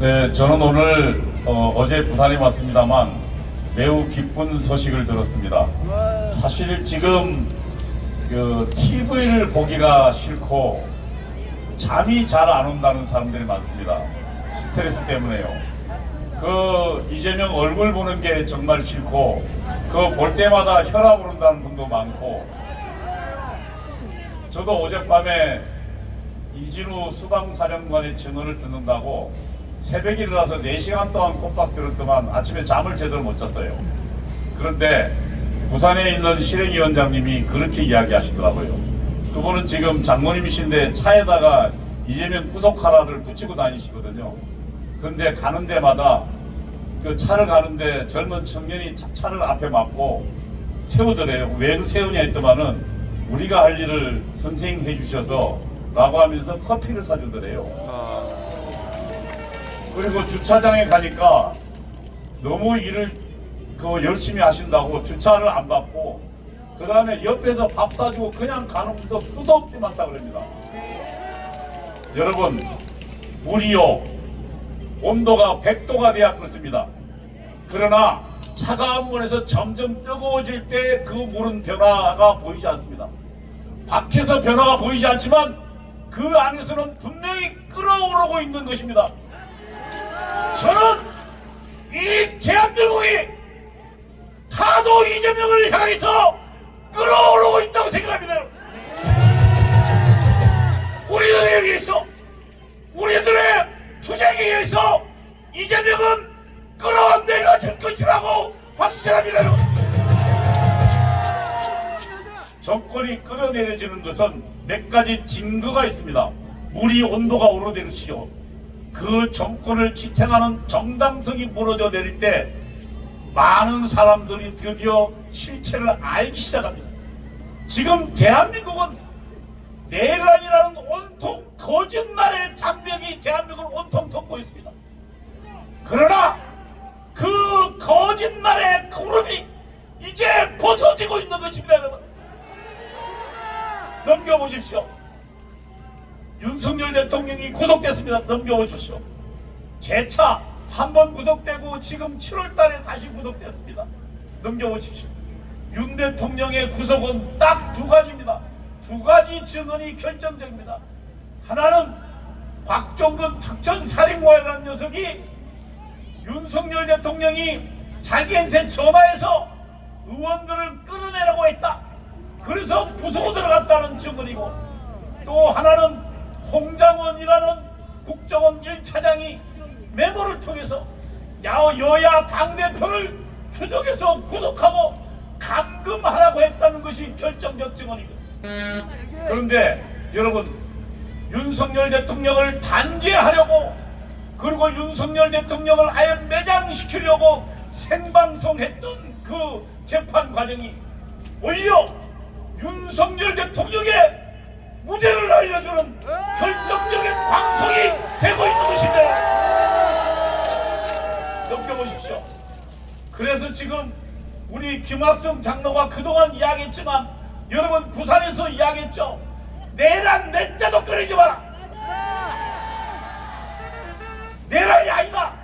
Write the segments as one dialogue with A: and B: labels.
A: 네, 저는 오늘 어, 제 부산에 왔습니다만 매우 기쁜 소식을 들었습니다. 사실 지금 그 TV를 보기가 싫고 잠이 잘 안 온다는 사람들이 많습니다. 스트레스 때문에요. 그 이재명 얼굴 보는 게 정말 싫고 그 볼 때마다 혈압 오른다는 분도 많고 저도 어젯밤에 이진우 수방사령관의 증언을 듣는다고 새벽에 일어나서 4시간 동안 꼼박 들었더만 아침에 잠을 제대로 못 잤어요. 그런데 부산에 있는 실행위원장님이 그렇게 이야기하시더라고요. 그분은 지금 장모님이신데 차에다가 이재명 구속하라를 붙이고 다니시거든요. 그런데 가는 데마다 그 차를 가는데 젊은 청년이 차- 차를 앞에 막고 세우더래요. 왜 세우냐 했더만은 우리가 할 일을 선생님 해주셔서 라고 하면서 커피를 사주더래요. 그리고 주차장에 가니까 너무 일을 그 열심히 하신다고 주차를 안 받고 그 다음에 옆에서 밥 사주고 그냥 가는 분도 수도 없이 많다 그럽니다. 여러분 물이요 온도가 100도가 돼야 그렇습니다. 그러나 차가운 물에서 점점 뜨거워질 때 그 물은 변화가 보이지 않습니다. 밖에서 변화가 보이지 않지만 그 안에서는 분명히 끓어오르고 있는 것입니다. 저는 이 대한민국이 타도 이재명을 향해서 끌어오르고 있다고 생각합니다. 우리들에 의해서 우리들의 투쟁에 의해서 이재명은 끌어내려질 것이라고 확신합니다. 정권이 끌어내려지는 것은 몇 가지 증거가 있습니다. 물이 온도가 오르내리시오. 그 정권을 지탱하는 정당성이 무너져 내릴 때 많은 사람들이 드디어 실체를 알기 시작합니다. 지금 대한민국은 내란이라는 온통 거짓말의 장벽이 대한민국을 온통 덮고 있습니다. 그러나 그 거짓말의 구름이 이제 벗어지고 있는 것입니다, 여러분. 넘겨보십시오. 윤석열 대통령이 구속됐습니다. 넘겨보십시오. 재차 한 번 구속되고 지금 7월 달에 다시 구속됐습니다. 넘겨보십시오. 윤 대통령의 구속은 딱 두 가지입니다. 두 가지 증언이 결정됩니다. 하나는 곽종근 특전사령관이라는 녀석이 윤석열 대통령이 자기한테 전화해서 의원들을 끊어내라고 했다. 그래서 부수고 들어갔다는 증언이고 또 하나는 홍장원이라는 국정원 1차장이 메모를 통해서 야- 여야 당대표를 추적해서 구속하고 감금하라고 했다는 것이 결정적 증언이고 그런데 여러분 윤석열 대통령을 단죄하려고 그리고 윤석열 대통령을 아예 매장시키려고 생방송했던 그 재판 과정이 오히려 윤석열 대통령의 무죄를 알려주는 결정적인 방송이 되고 있는 것인데 넘겨보십시오. 그래서 지금 우리 김학성 장로가 그동안 이야기했지만 여러분 부산에서 이야기했죠. 내란 내자도 끓이지 마라. 내란이 아니다.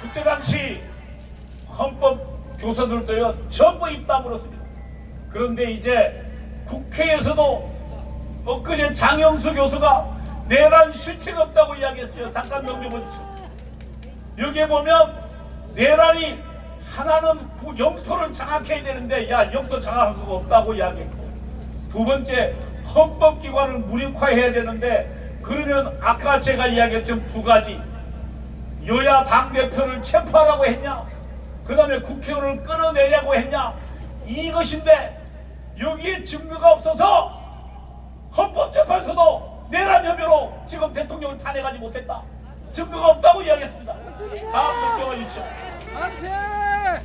A: 그때 당시 헌법 교사들도요 전부 입 다물었습니다. 그런데 이제 국회에서도 엊그제 장영수 교수가 내란 실체가 없다고 이야기했어요. 잠깐 넘겨보십시오. 여기에 보면 내란이 하나는 구- 영토를 장악해야 되는데 야 영토 장악할 수가 없다고 이야기했고 두 번째 헌법기관을 무력화해야 되는데 그러면 아까 제가 이야기했던 두 가지 여야 당대표를 체포하라고 했냐 그 다음에 국회의원을 끌어내려고 했냐 이것인데 여기에 증거가 없어서 헌법재판소도 내란 혐의로 지금 대통령을 탄핵하지 못했다. 증거가 없다고 이야기했습니다. 다음 넘겨가 주십시오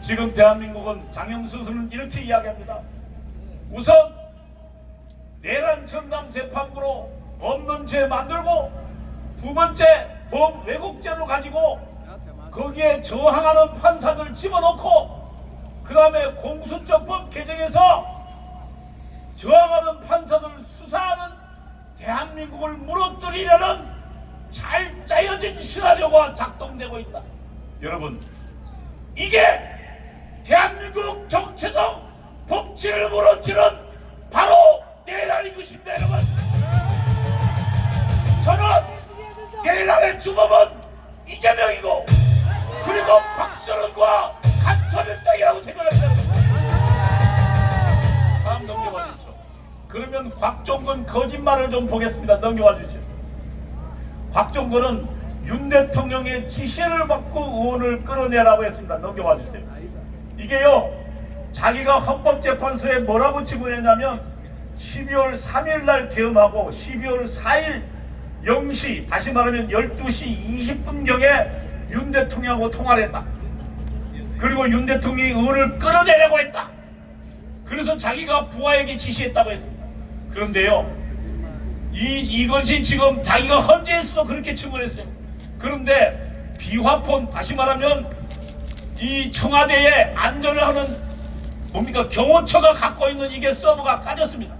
A: 지금 대한민국은 장영수 선수는 이렇게 이야기합니다. 우선 내란 전담 재판부로 없는 죄 만들고 두 번째 법 왜곡죄로 가지고 거기에 저항하는 판사들 집어넣고 그 다음에 공수처법 개정해서 저항하는 판사들을 수사하는 대한민국을 무너뜨리려는 잘 짜여진 시나리오가 작동되고 있다. 여러분, 이게 대한민국 정체성 법치를 무너뜨는 바로 내란이 것입니다, 여러분. 저는 내란의 주범은 곽종근 거짓말을 좀 보겠습니다. 넘겨봐 주시죠. 곽종근은 윤 대통령의 지시를 받고 의원을 끌어내라고 했습니다. 넘겨봐 주세요. 이게요, 자기가 헌법재판소에 뭐라고 질문했냐면 12월 3일 날 계엄하고 12월 4일 0시, 다시 말하면 12시 20분경에 윤 대통령하고 통화를 했다. 그리고 윤 대통령이 의원을 끌어내려고 했다. 그래서 자기가 부하에게 지시했다고 했습니다. 그런데요, 이, 이것이 지금 자기가 헌재에서도 그렇게 증언했어요. 그런데 비화폰, 다시 말하면 이 청와대에 안전을 하는 뭡니까 경호처가 갖고 있는 이게 서버가 까졌습니다.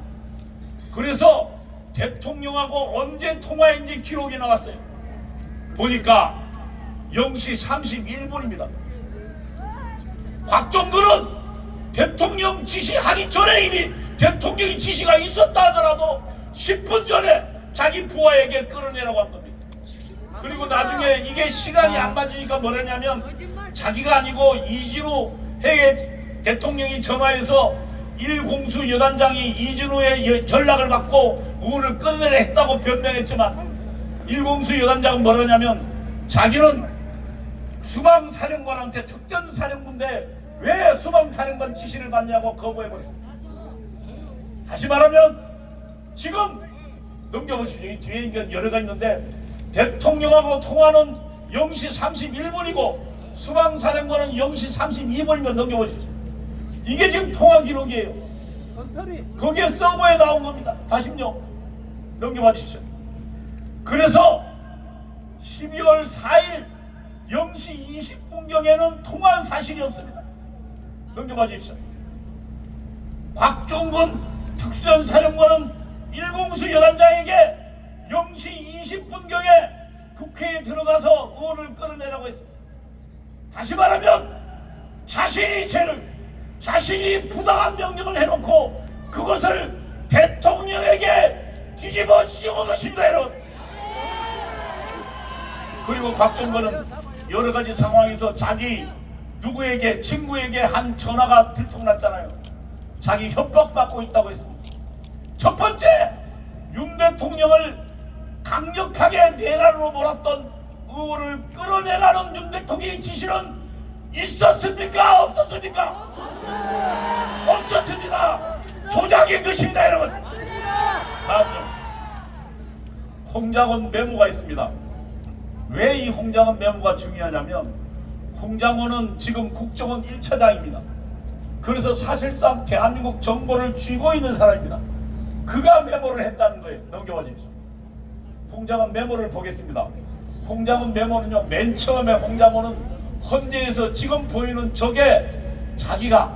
A: 그래서 대통령하고 언제 통화했는지 기록이 나왔어요. 보니까 0시 31분입니다. 곽종근은 대통령 지시하기 전에 이미 대통령의 지시가 있었다 하더라도 10분 전에 자기 부하에게 끌어내라고 한 겁니다. 그리고 나중에 이게 시간이 안 맞으니까 뭐랬냐면 자기가 아니고 이진우 해외 대통령이 전화해서 일공수 여단장이 이진우의 여- 연락을 받고 우를 끌어내려 했다고 변명했지만 일공수 여단장은 뭐라냐면 자기는 수방사령관한테 특전사령부인데 왜 수방사령관 지시를 받냐고 거부해버렸습니다. 다시 말하면 지금 넘겨보시죠. 이 뒤에 이제 여러 가지 있는데 대통령하고 통화는 0시 31분이고 수방사령관은 0시 32분이면 넘겨보시죠. 이게 지금 통화 기록이에요. 거기에 서버에 나온 겁니다. 다시요. 넘겨봐 주시죠. 그래서 12월 4일 0시 20분경에는 통화한 사실이 없습니다. 넘겨봐 주시죠. 곽종근 특수사령관은 일공수 여단장에게 0시 20분경에 국회에 들어가서 의원을 끌어내라고 했습니다. 다시 말하면 자신이 죄를 자신이 부당한 명령을 해놓고 그것을 대통령에게 뒤집어 씌운 것입니다 여러분 그리고 곽정근은 여러 가지 상황에서 자기 누구에게 친구에게 한 전화가 들통났잖아요 자기 협박받고 있다고 했습니다 첫 번째 윤 대통령을 강력하게 내란으로 몰았던 의원을 끌어내라는 윤 대통령의 지시는 있었습니까? 없었습니까? 없었습니다. 조작인 것입니다, 여러분. 다음요. 홍장원 메모가 있습니다. 왜 이 홍장원 메모가 중요하냐면 홍장원은 지금 국정원 1차장입니다. 그래서 사실상 대한민국 정보를 쥐고 있는 사람입니다. 그가 메모를 했다는 거예요. 넘겨봐 주십시오. 홍장원 메모를 보겠습니다. 홍장원 메모는요, 맨 처음에 홍장원은 헌재에서 지금 보이는 저게 자기가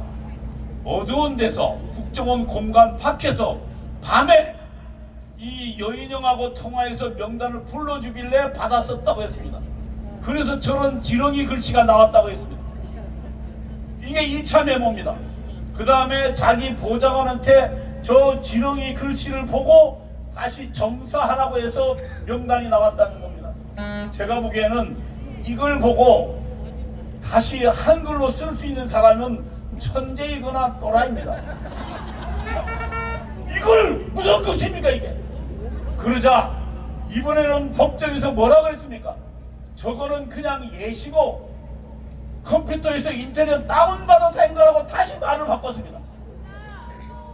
A: 어두운 데서 국정원 공간 밖에서 밤에 이 여인영하고 통화해서 명단을 불러주길래 받았었다고 했습니다. 그래서 저런 지렁이 글씨가 나왔다고 했습니다. 이게 1차 메모입니다. 그 다음에 자기 보좌관한테 저 지렁이 글씨를 보고 다시 정사하라고 해서 명단이 나왔다는 겁니다. 제가 보기에는 이걸 보고 다시 한글로 쓸 수 있는 사람은 천재이거나 또라이입니다. 이걸 무슨 것입니까 이게? 그러자 이번에는 법정에서 뭐라고 했습니까? 저거는 그냥 예시고 컴퓨터에서 인터넷 다운받아서 한 거라고 다시 말을 바꿨습니다.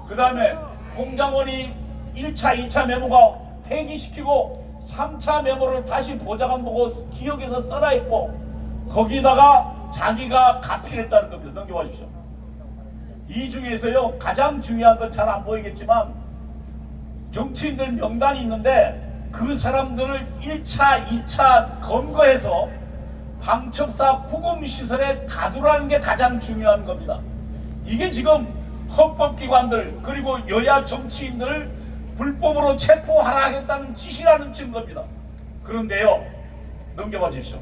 A: 그 다음에 홍장원이 1차, 2차 메모가 폐기시키고 3차 메모를 다시 보좌관 보고 기억에서 써라 했고 거기다가 자기가 가필했다는 겁니다. 넘겨봐 주십시오. 이 중에서요 가장 중요한 건 잘 안 보이겠지만 정치인들 명단이 있는데 그 사람들을 1차, 2차 검거해서 방첩사 구금시설에 가두라는 게 가장 중요한 겁니다. 이게 지금 헌법기관들 그리고 여야 정치인들을 불법으로 체포하라 하겠다는 지시라는 증거입니다. 그런데요, 넘겨봐 주십시오.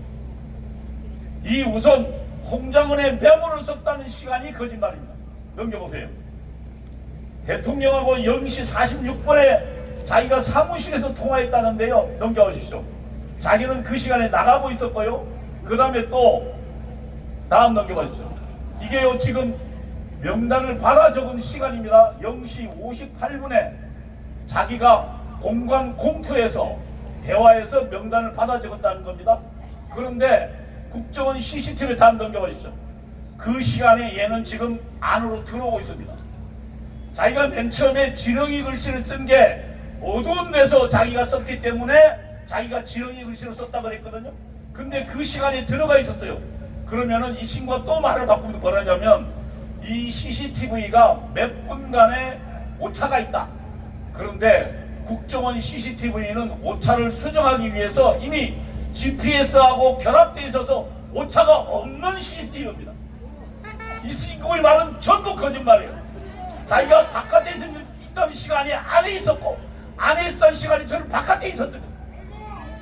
A: 이 우선 홍장원의 메모를 썼다는 시간이 거짓말입니다. 넘겨보세요. 대통령하고 0시 46분에 자기가 사무실에서 통화했다는데요. 넘겨봐 주십시오. 자기는 그 시간에 나가고 있었고요. 그 다음에 또 다음 넘겨봐 주십시오. 이게요 지금 명단을 받아 적은 시간입니다. 0시 58분에 자기가 공관 공투에서 대화에서 명단을 받아 적었다는 겁니다. 그런데 국정원 CCTV 다음 넘겨봐 주십시오. 그 시간에 얘는 지금 안으로 들어오고 있습니다. 자기가 맨 처음에 지렁이 글씨를 쓴게 어두운 데서 자기가 썼기 때문에 자기가 지렁이 글씨를 썼다 그랬거든요. 근데 그 시간에 들어가 있었어요. 그러면은 이 친구가 또 말을 바꾸는 뭐라냐면 이 CCTV가 몇 분간의 오차가 있다. 그런데 국정원 CCTV는 오차를 수정하기 위해서 이미 GPS하고 결합되어 있어서 오차가 없는 CCTV입니다. 이 친구의 말은 전부 거짓말이에요. 자기가 바깥에 있- 있던 시간이 안에 있었고 안에 있던 시간이 저는 바깥에 있었습니다.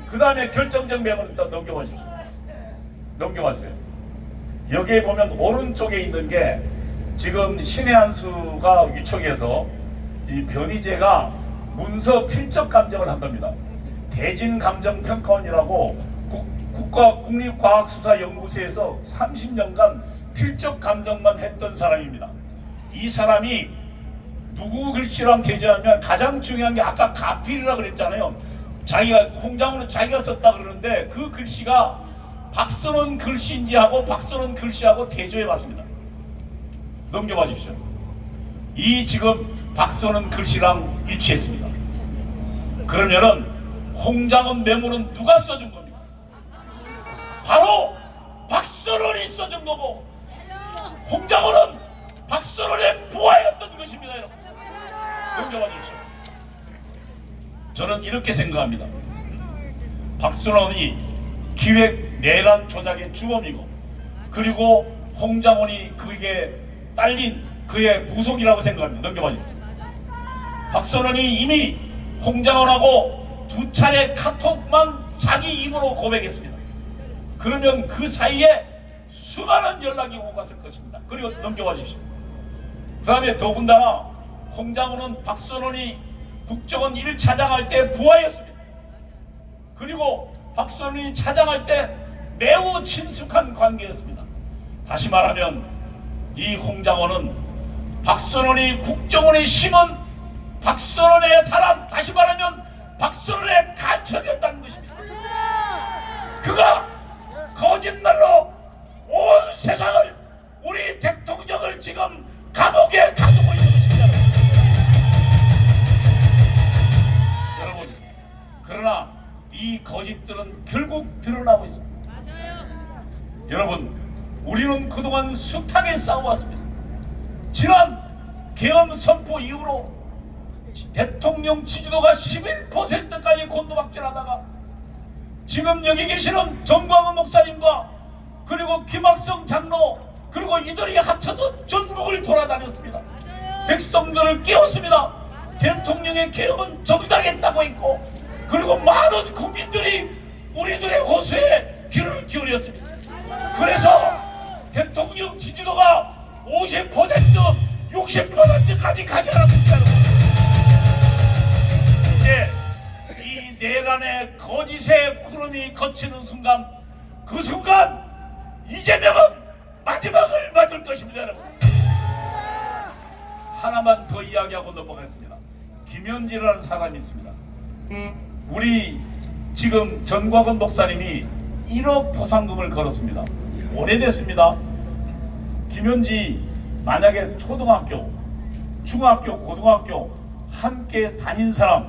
A: 그 다음에 결정적 메모를 또 넘겨봐 주십시오. 넘겨봤어요. 여기에 보면 오른쪽에 있는 게 지금 신의 한수가 위촉해서 이 변희재가 문서 필적 감정을 한 겁니다. 대진 감정 평가원이라고 국, 국가 국립과학수사연구소에서 30년간 필적 감정만 했던 사람입니다. 이 사람이 누구 글씨랑 대조하면 가장 중요한 게 아까 가필이라 그랬잖아요. 자기가 공장으로 자기가 썼다 그러는데 그 글씨가 박선원 글씨인지 하고 박선원 글씨하고 대조해 봤습니다. 넘겨봐 주십시오. 이 지금 박선원 글씨랑 일치했습니다. 그러면은 홍장원 메모는 누가 써준 겁니까? 바로 박선원이 써준 거고 홍장원은 박선원의 부하였던 것입니다. 여러분. 넘겨봐 주십시오. 저는 이렇게 생각합니다. 박선원이 기획 내란 조작의 주범이고 그리고 홍장원이 그게 딸린 그의 부속이라고 생각합니다. 넘겨봐 주십시오. 박선원이 이미 홍장원하고 두 차례 카톡만 자기 입으로 고백했습니다. 그러면 그 사이에 수많은 연락이 오고 갔을 것입니다. 그리고 넘겨봐 주십시오. 그 다음에 더군다나 홍장훈은 박선원이 국정원 1차장할 때 부하였습니다. 그리고 박선원이 차장할 때 매우 친숙한 관계였습니다. 다시 말하면 이 홍장원은 박선원이 국정원에 심은 박선원의 사람 다시 말하면 박선원의 간첩이었 이후로 지- 대통령 지지도가 11%까지 곤두박질하다가 지금 여기 계시는 정광훈 목사님과 그리고 김학성 장로 그리고 이들이 합쳐서 전국을 돌아다녔습니다. 백성들을 깨웠습니다. 대통령의 계엄은 정당했다고 했고 그리고 많은 국민들이 우리들의 호소에 귀를 기울였습니다. 그래서 대통령 지지도가 50% 60%까지 가져가랍니다. 이제 이 내란의 거짓의 구름이 거치는 순간 그 순간 이재명은 마지막을 맞을 것입니다 여러분. 하나만 더 이야기하고 넘어가겠습니다. 김현지라는 사람이 있습니다. 우리 지금 전광훈 목사님이 1억 보상금을 걸었습니다. 오래됐습니다. 김현지 만약에 초등학교 중학교 고등학교 함께 다닌 사람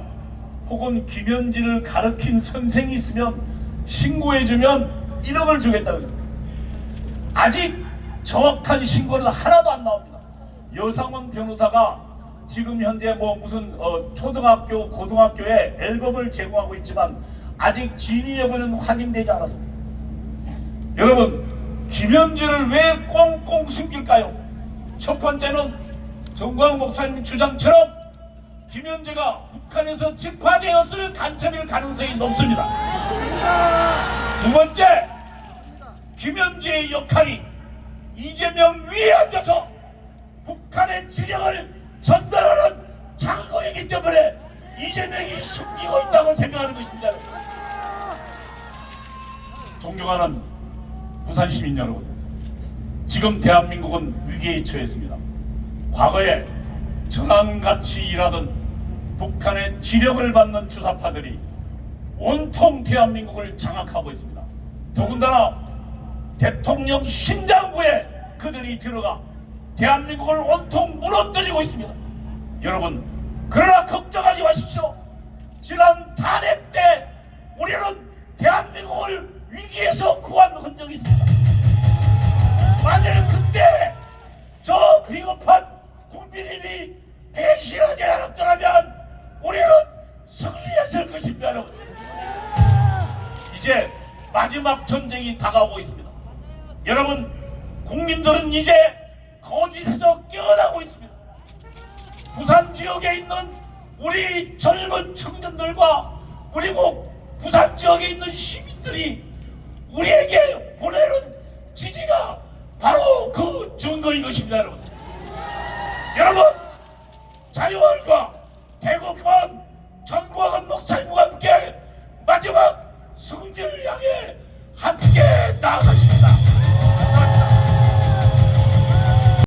A: 혹은 김현지를 가르친 선생이 있으면 신고해주면 1억을 주겠다고 했습니다. 아직 정확한 신고는 하나도 안 나옵니다. 여상원 변호사가 지금 현재 뭐 무슨 어, 초등학교, 고등학교에 앨범을 제공하고 있지만 아직 진위 여부는 확인되지 않았습니다. 여러분, 김현지를 왜 꽁꽁 숨길까요? 첫 번째는 정광 목사님 주장처럼 김현재가 북한에서 집화되었을 간첩일 가능성이 높습니다. 두 번째, 김현재의 역할이 이재명 위에 앉아서 북한의 지령을 전달하는 장고이기 때문에 이재명이 숨기고 있다고 생각하는 것입니다. 존경하는 부산 시민 여러분, 지금 대한민국은 위기에 처했습니다. 과거에 전황같이 일하던 북한의 지령을 받는 주사파들이 온통 대한민국을 장악하고 있습니다. 더군다나 대통령 심장부에 그들이 들어가 대한민국을 온통 무너뜨리고 있습니다. 여러분, 그러나 걱정하지 마십시오. 지난 탄핵 때 우리는 대한민국을 위기에서 구한 흔적이 있습니다. 만일 그때 저 비겁한 국민님이 배신하지 않았더라면 우리는 승리했을 것입니다, 여러분. 이제 마지막 전쟁이 다가오고 있습니다. 여러분, 국민들은 이제 거짓에서 깨어나고 있습니다. 부산 지역에 있는 우리 젊은 청년들과 그리고 부산 지역에 있는 시민들이 우리에게 보내는 지지가 바로 그 증거인 것입니다, 여러분. 여러분, 자유한과 대구포함 전과한 목사님과 함께 마지막 승진을 향해 함께 나아가십니다.